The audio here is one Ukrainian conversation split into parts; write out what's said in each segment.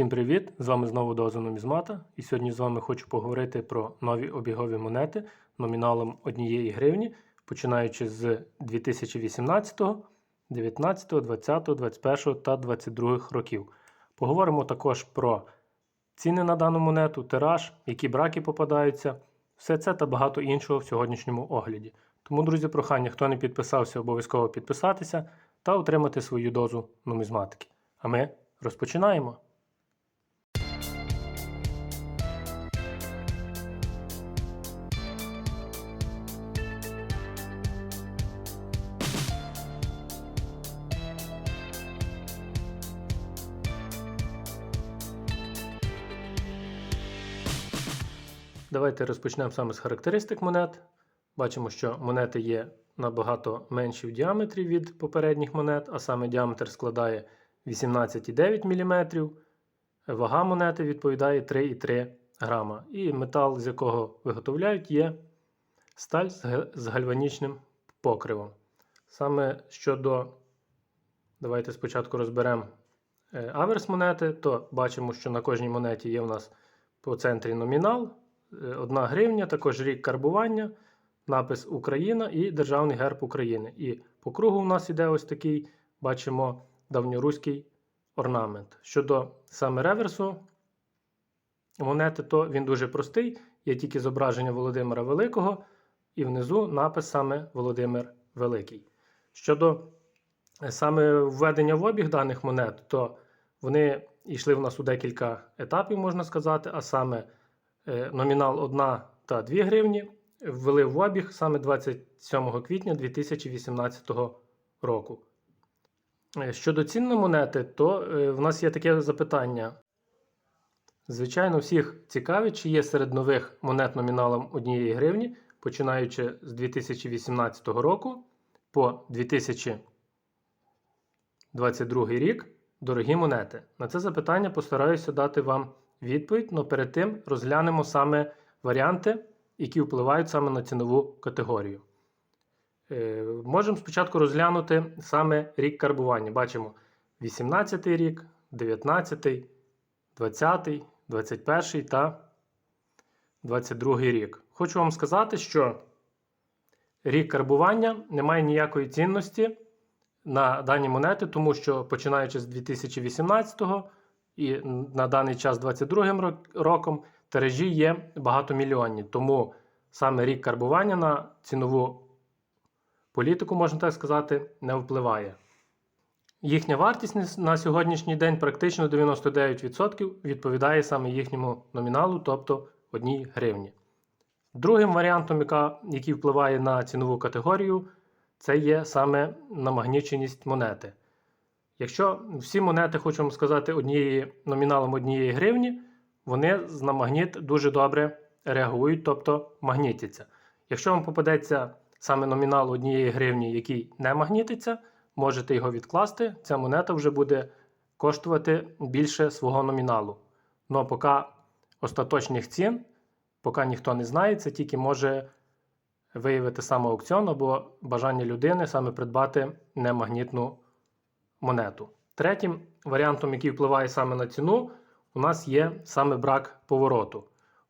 Всім привіт! З вами знову Доза Нумізмата. І сьогодні з вами хочу поговорити про нові обігові монети номіналом 1 гривні, починаючи з 2018, 19, 20, 21 та 22 років. Поговоримо також про ціни на дану монету, тираж, які браки попадаються, все це та багато іншого в сьогоднішньому огляді. Тому, друзі, прохання, хто не підписався, обов'язково підписатися та отримати свою дозу нумізматики. А ми розпочинаємо. Давайте розпочнемо саме з характеристик монет. Бачимо, що монети є набагато менші в діаметрі від попередніх монет, а саме діаметр складає 18,9 мм. Вага монети відповідає 3,3 грама. І метал, з якого виготовляють, є сталь з гальванічним покривом. Саме щодо, давайте спочатку розберемо е, аверс монети, то бачимо, що на кожній монеті є в нас по центрі номінал, 1 гривня, також рік карбування, напис Україна і Державний герб України. І по кругу у нас іде ось такий, бачимо, давньоруський орнамент. Щодо саме реверсу монети, то він дуже простий. Є тільки зображення Володимира Великого, і внизу напис саме Володимир Великий. Щодо е, саме введення в обіг даних монет, то вони йшли в нас у декілька етапів, можна сказати, а саме е, номінал 1 та 2 гривні ввели в обіг саме 27 квітня 2018 року. Е, Щодо цін на монети, то е, в нас є таке запитання. Звичайно, всіх цікавить, чи є серед нових монет номіналом 1 гривні, починаючи з 2018 року по 2022 рік дорогі монети. На це запитання постараюся дати вам відповідь, але перед тим розглянемо саме варіанти, які впливають саме на цінову категорію. Е, Можемо спочатку розглянути саме рік карбування. Бачимо 18 рік, 19, 20, 21 та 22 рік. Хочу вам сказати, що рік карбування не має ніякої цінності на дані монети, тому що починаючи з 2018 і на даний час 22 роком тиражі є багатомільйонні. Тому саме рік карбування на цінову політику, можна так сказати, не впливає. Їхня вартість на сьогоднішній день практично 99% відповідає саме їхньому номіналу, тобто 1 гривні. Другим варіантом, яка, який впливає на цінову категорію, це є саме намагніченість монети. Якщо всі монети, хочу вам сказати, однієї, номіналом 1 гривні, вони на магніт дуже добре реагують, тобто магнітяться. Якщо вам попадеться саме номінал 1 гривні, який не магнітиться, можете його відкласти. Ця монета вже буде коштувати більше свого номіналу. Но поки остаточних цін, поки ніхто не знає, це тільки може виявити саме аукціон або бажання людини саме придбати немагнітну монету. Третім варіантом, який впливає саме на ціну, у нас є саме брак повороту.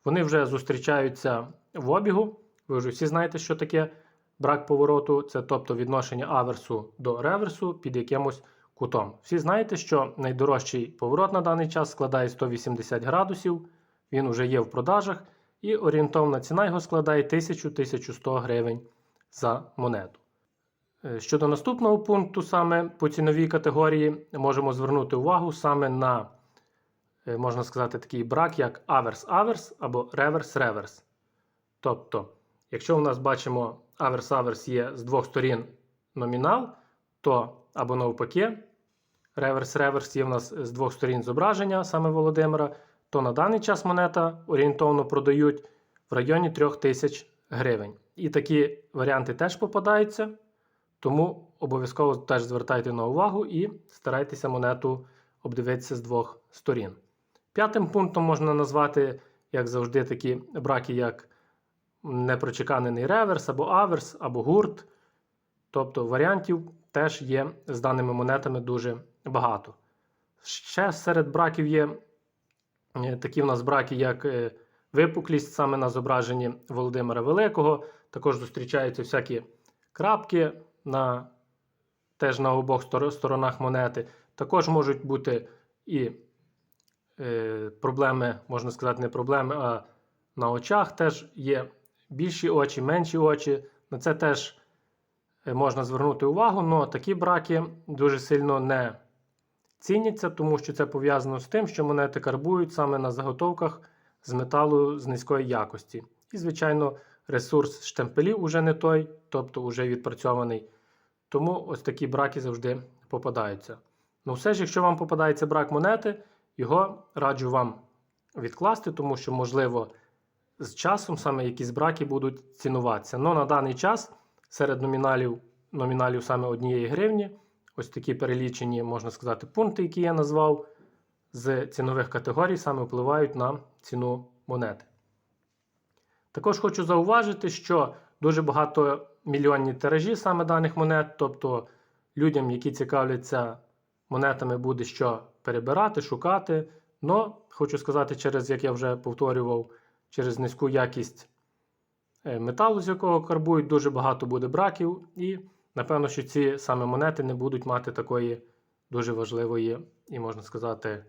Вони вже зустрічаються в обігу. Ви вже всі знаєте, що таке брак повороту, це тобто відношення аверсу до реверсу під якимось кутом. Всі знаєте, що найдорожчий поворот на даний час складає 180 градусів, він вже є в продажах, і орієнтовна ціна його складає 1000-1100 гривень за монету. Е, Щодо наступного пункту, саме по ціновій категорії, можемо звернути увагу саме на, е, можна сказати, такий брак, як аверс-аверс або реверс-реверс. Тобто, якщо у нас бачимо аверс-аверс є з двох сторін номінал, то або навпаки, реверс-реверс є в нас з двох сторін зображення саме Володимира, то на даний час монета орієнтовно продають в районі 3000 гривень. І такі варіанти теж попадаються. Тому обов'язково теж звертайте на увагу і старайтеся монету обдивитися з двох сторін. П'ятим пунктом можна назвати, як завжди, такі браки, як непрочеканений реверс, або аверс, або гурт. Тобто варіантів теж є з даними монетами дуже багато. Ще серед браків є Е, Такі в нас браки, як е, випуклість саме на зображенні Володимира Великого. Також зустрічаються всякі крапки на, теж на обох сторонах монети. Також можуть бути і е, проблеми, можна сказати, не проблеми, а на очах теж є більші очі, менші очі. На це теж е, можна звернути увагу, але такі браки дуже сильно не ціняться, тому що це пов'язано з тим, що монети карбують саме на заготовках з металу з низької якості. І, звичайно, ресурс штемпелів уже не той, тобто вже відпрацьований. Тому ось такі браки завжди попадаються. Ну, все ж, якщо вам попадається брак монети, його раджу вам відкласти, тому що, можливо, з часом саме якісь браки будуть цінуватися. Но на даний час серед номіналів, номіналів саме однієї гривні, ось такі перелічені, можна сказати, пункти, які я назвав, з цінових категорій саме впливають на ціну монети. Також хочу зауважити, що дуже багато мільйонні тиражі саме даних монет, тобто людям, які цікавляться монетами, буде що перебирати, шукати. Но хочу сказати, через, як я вже повторював, через низьку якість е, металу, з якого карбують, дуже багато буде браків, і напевно, що ці саме монети не будуть мати такої дуже важливої і, можна сказати,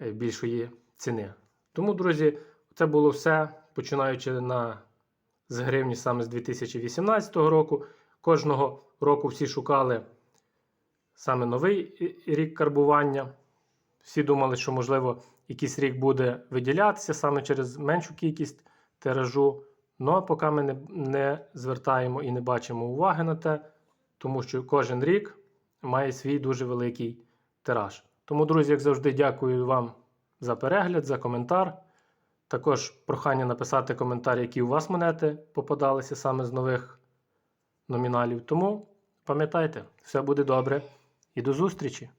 е, більшої ціни. Тому, друзі, це було все, починаючи на, з гривні саме з 2018 року. Кожного року всі шукали саме новий рік карбування. Всі думали, що, можливо, якийсь рік буде виділятися саме через меншу кількість тиражу. Ну, а поки ми не, не звертаємо і не бачимо уваги на те, тому що кожен рік має свій дуже великий тираж. Тому, друзі, як завжди, дякую вам за перегляд, за коментар. Також прохання написати коментар, які у вас монети попадалися саме з нових номіналів. Тому пам'ятайте, все буде добре і до зустрічі!